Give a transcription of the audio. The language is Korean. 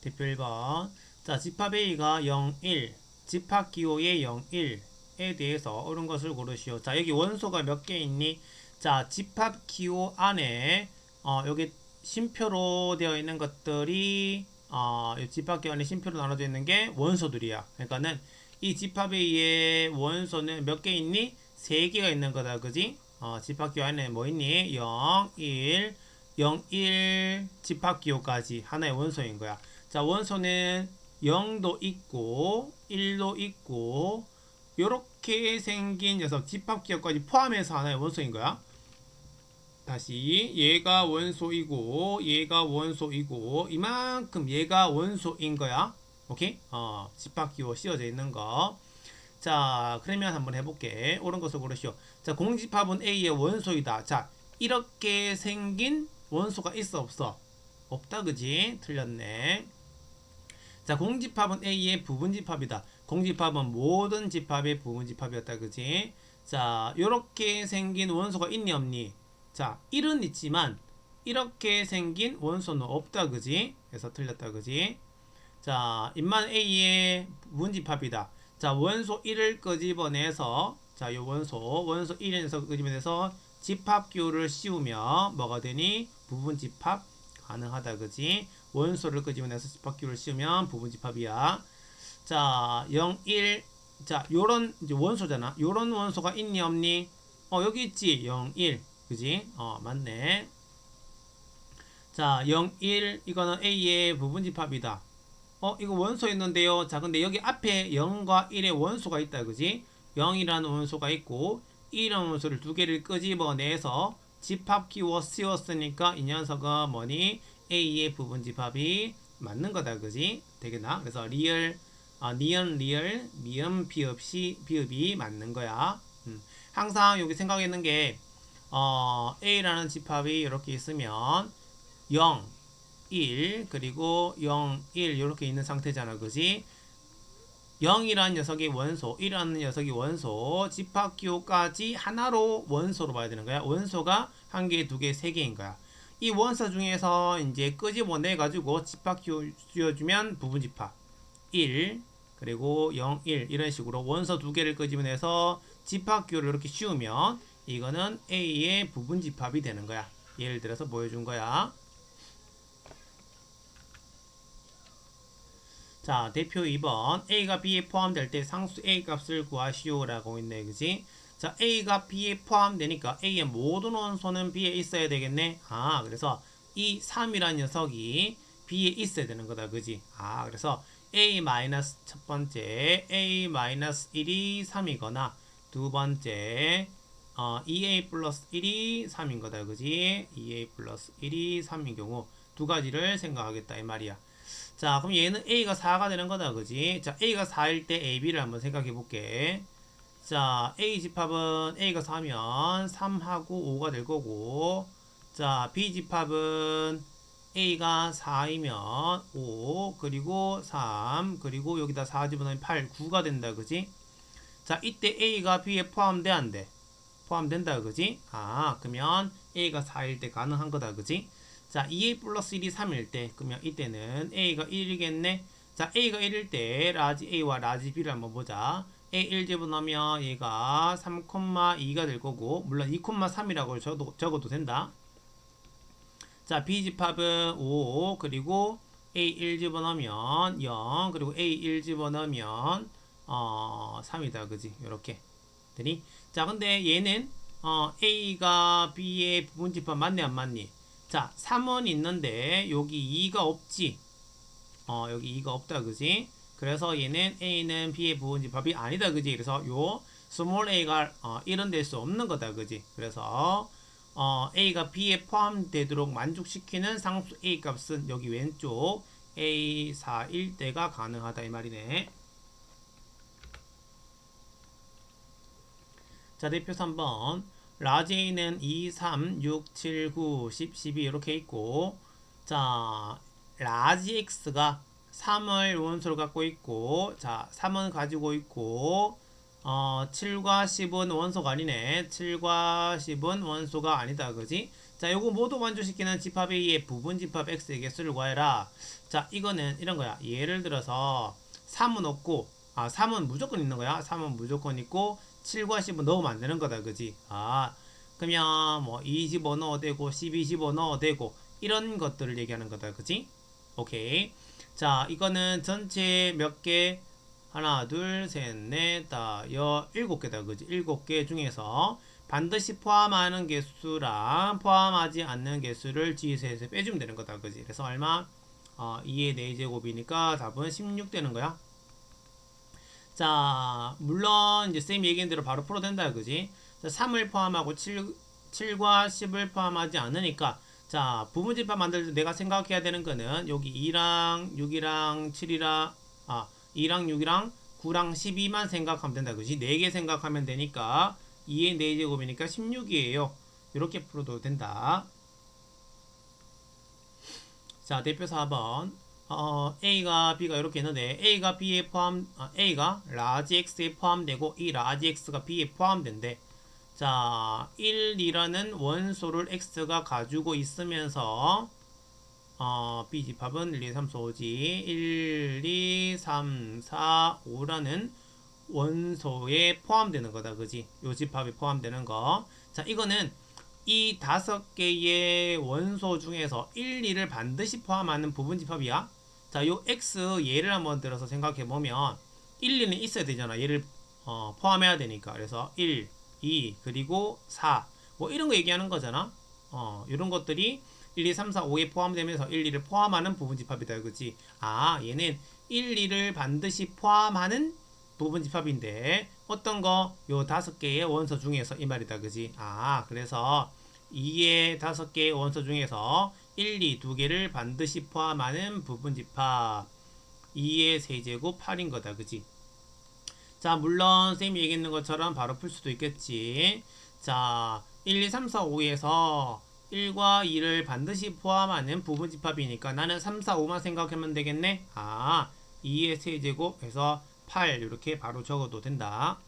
대표 1번. 자, 집합 A가 0, 1, 집합 기호의 0, 1에 대해서 옳은 것을 고르시오. 자, 여기 원소가 몇 개 있니? 자, 집합 기호 안에 어, 여기 심표로 되어 있는 것들이 어, 이 집합 기호 안에 심표로 나눠져 있는 게 원소들이야. 그러니까는 이 집합 A의 원소는 몇 개 있니? 세 개가 있는 거다. 그지? 어, 집합 기호 안에 뭐 있니? 0, 1, 0, 1 집합 기호까지 하나의 원소인 거야. 자, 원소는 0도 있고 1도 있고 요렇게 생긴 녀석 집합 기호까지 포함해서 하나의 원소인 거야. 다시 얘가 원소이고 얘가 원소이고 이만큼 얘가 원소인 거야. 오케이? 어, 집합 기호 씌워져 있는 거. 자, 그러면 한번 해볼게. 옳은 것을 고르시오. 자, 공집합은 A의 원소이다. 자, 이렇게 생긴 원소가 있어 없어? 없다 그지? 틀렸네. 자, 공집합은 A의 부분집합이다. 공집합은 모든 집합의 부분집합이었다 그지? 자, 요렇게 생긴 원소가 있니 없니? 자, 1은 있지만 이렇게 생긴 원소는 없다 그지? 그래서 틀렸다 그지? 자, 인만 A의 부분집합이다. 자, 원소 1을 끄집어내서 자, 요 원소 원소 1에서 끄집어내서 집합 기호를 씌우면 뭐가 되니? 부분 집합 가능하다 그지? 원소를 끄집어내서 집합 기호를 씌우면 부분 집합이야. 자, 0, 1. 자, 요런 이제 원소잖아. 요런 원소가 있니 없니? 어, 여기 있지. 0, 1. 그지? 어, 맞네. 자, 0, 1 이거는 A의 부분 집합이다. 어, 이거 원소 있는데요. 자, 근데 여기 앞에 0과 1의 원소가 있다. 그지? 0이라는 원소가 있고 1이라는 원소를 두 개를 끄집어내서 집합 키워 씌웠으니까 이 녀석은 뭐니? A의 부분 집합이 맞는 거다. 그지? 되겠나? 그래서 리얼 아, 니은 리얼 미음 비읍 시 비읍이 맞는 거야. 음. 항상 여기 생각했는 게 어, A라는 집합이 이렇게 있으면 0, 1 그리고 0, 1 이렇게 있는 상태잖아. 그지? 0이라는 녀석이 원소, 1이라는 녀석이 원소, 집합 기호까지 하나로 원소로 봐야 되는 거야. 원소가 한 개, 두 개, 세 개인 거야. 이 원소 중에서 이제 끄집어내 가지고 집합 씌워주면 부분 집합 1 그리고 0, 1 이런 식으로 원소 두 개를 끄집어내서 집합 기호를 이렇게 씌우면 이거는 A의 부분 집합이 되는 거야. 예를 들어서 보여준 거야. 자, 대표 2번. A가 B에 포함될 때 상수 A 값을 구하시오라고 있네. 그지? 자, A가 B에 포함되니까 A의 모든 원소는 B에 있어야 되겠네. 아, 그래서 이 3이라는 녀석이 B에 있어야 되는 거다. 그지? 아, 그래서 A 첫 번째 A 마이너스 1이 3이거나 두 번째 어, 2A 플러스 1이 3인 거다. 그지? 2A 플러스 1이 3인 경우 두 가지를 생각하겠다. 이 말이야. 자, 그럼 얘는 A가 4가 되는 거다. 그지? 자, A가 4일 때 AB를 한번 생각해 볼게. 자, A 집합은 A가 4면 3하고 5가 될 거고, 자, B 집합은 A가 4이면 5, 그리고 3, 그리고 여기다 4 집어넣으면 8, 9가 된다. 그지? 자, 이때 A가 B에 포함돼, 안 돼? 포함된다. 그지? 아, 그러면 A가 4일 때 가능한 거다. 그지? 자, 2a 플러스 1이 3일 때, 그러면 이때는 a가 1이겠네. 자, a가 1일 때 라지 a와 라지 b를 한번 보자. A 1 집어넣으면 얘가 3,2가 될 거고, 물론 2,3이라고 적어도, 적어도 된다. 자, b 집합은 5, 그리고 a 1 집어넣으면 0, 그리고 a 1 집어넣으면 어, 3이다, 그지? 요렇게 되니. 자, 근데 얘는 어, a가 b의 부분 집합 맞네, 안 맞니? 자, 3은 있는데 여기 2가 없지. 어, 여기 2가 없다. 그지? 그래서 얘는 A는 B의 부분집합이 아니다. 그지? 그래서 요 스몰 a가 어, 1은 될수 없는 거다. 그지? 그래서 어, A가 B에 포함되도록 만족시키는 상수 A 값은 여기 왼쪽 A4일 때가 가능하다 이 말이네. 자, 대표 3번. 라지 A는 2, 3, 6, 7, 9, 10, 12 이렇게 있고 자 라지 X가 3을 원소로 갖고 있고 자 3은 가지고 있고 어 7과 10은 원소가 아니네 7과 10은 원소가 아니다 그지 자, 요거 모두 만족시키는 집합 A의 부분 집합 X의 개수를 구해라. 자, 이거는 이런 거야. 예를 들어서 3은 없고, 아, 3은 무조건 있는 거야. 3은 무조건 있고, 7과 10은 넣으면 안 되는 거다. 그지? 아, 그러면 뭐, 2 집어 넣어 되고, 12 집어 넣어 되고, 이런 것들을 얘기하는 거다. 그지? 오케이. 자, 이거는 전체 몇 개? 하나, 둘, 셋, 넷, 다, 여, 일곱 개다. 그지? 일곱 개 중에서 반드시 포함하는 개수랑 포함하지 않는 개수를 지수에서 빼주면 되는 거다. 그지? 그래서 얼마? 어, 2의 4제곱이니까 답은 16 되는 거야. 자, 물론 이제 쌤이 얘기한 대로 바로 풀어도 된다. 그지? 자, 3을 포함하고 7, 7과 10을 포함하지 않으니까 자, 부분집합 만들 때 내가 생각해야 되는 거는 여기 2랑 6이랑 7이랑 아, 2랑 6이랑 9랑 12만 생각하면 된다. 그지? 4개 생각하면 되니까 2의 4제곱이니까 16이에요. 이렇게 풀어도 된다. 자, 대표 4번. 어, A가 B가 이렇게 있는데 A가 B에 포함 아, A가 라지 X에 포함되고 이 라지 X가 B에 포함된대. 자, 1이라는 원소를 X가 가지고 있으면서 어, B 집합은 1, 2, 3, 4, 5지 1, 2, 3, 4, 5라는 원소에 포함되는 거다. 그지? 요 집합에 포함되는 거. 자, 이거는 이 다섯 개의 원소 중에서 1, 2를 반드시 포함하는 부분 집합이야. 자, 요 X 예를 한번 들어서 생각해 보면 1, 2는 있어야 되잖아. 얘를 어, 포함해야 되니까. 그래서 1, 2, 그리고 4. 뭐 이런 거 얘기하는 거잖아. 어, 이런 것들이 1, 2, 3, 4, 5에 포함되면서 1, 2를 포함하는 부분 집합이다. 그지? 아, 얘는 1, 2를 반드시 포함하는 부분 집합인데 어떤 거? 요 다섯 개의 원소 중에서 이 말이다. 그지? 아, 그래서 2의 다섯 개의 원소 중에서 1, 2, 두 개를 반드시 포함하는 부분 집합 2의 세제곱 8인 거다. 그지? 자, 물론 쌤이 얘기했는 것처럼 바로 풀 수도 있겠지. 자, 1, 2, 3, 4, 5에서 1과 2를 반드시 포함하는 부분 집합이니까 나는 3, 4, 5만 생각하면 되겠네. 아, 2의 세제곱 해서 8 이렇게 바로 적어도 된다.